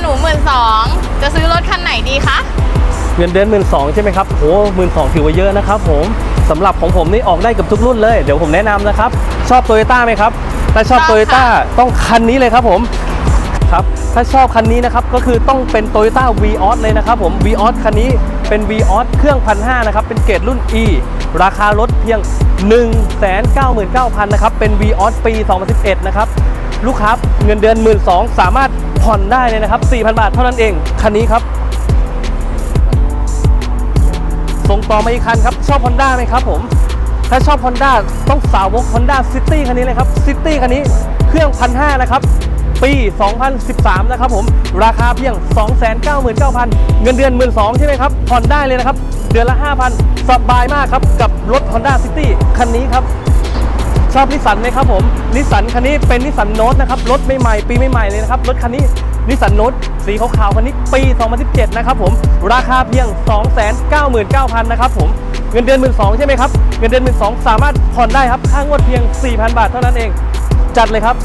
หนูหมื่นสองจะซื้อรถคันไหนดีคะเงินเดือนหมื่นสองใช่ไหมครับโอ้หมื่นสองถือว่าเยอะนะครับผมสำหรับของผมนี่ออกได้กับทุกรุ่นเลย เดี๋ยวผมแนะนำนะครับ ชอบโตโยต้าไหมครับถ้าชอบโตโยต้าต้องคันนี้เลยครับผมครับถ้าชอบคันนี้นะครับก็คือต้องเป็นโตโยต้า v อ o s เลยนะครับผม v อ o s คันนี้เป็น v อ o s เครื่องพันห้านะครับเป็นเกรดรุ่น E ราคารถเพียง 199,000นะครับเป็น v อ o s ปี 2011 นะครับลูกค้าเงินเดือน 12,000สามารถ ผ่อนได้เลยนะครับ 4,000 บาทเท่านั้นเอง คันนี้ครับ ส่งต่อมาอีกคันครับ ชอบ Honda ไหมครับผม ถ้าชอบ Honda ต้องสาวก Honda City คันนี้เลยครับ City คันนี้เครื่องพันห้านะครับปี 2013 นะครับผม ราคาเพียง 299,000 เงินเดือน 12,000 ใช่ไหมครับ ผ่อนได้เลยนะครับ เดือนละ 5,000 สบายมากครับ กับรถ Honda City คันนี้ครับ ชอบนิสสันไหมครับผมนิสสันคันนี้เป็นนิสสันโนตนะครับรถใหม่ๆปีใหม่ๆเลยนะครับรถคันนี้นิสสันโนตสีขาวๆคันนี้ปี 2017 นะครับผมราคาเพียง 299,000 นะครับผมเงินเดือน 12,000ใช่ไหมครับเงินเดือน 12,000สามารถผ่อนได้ครับค่างวดเพียง 4,000 บาทเท่านั้นเอง จัดเลยครับ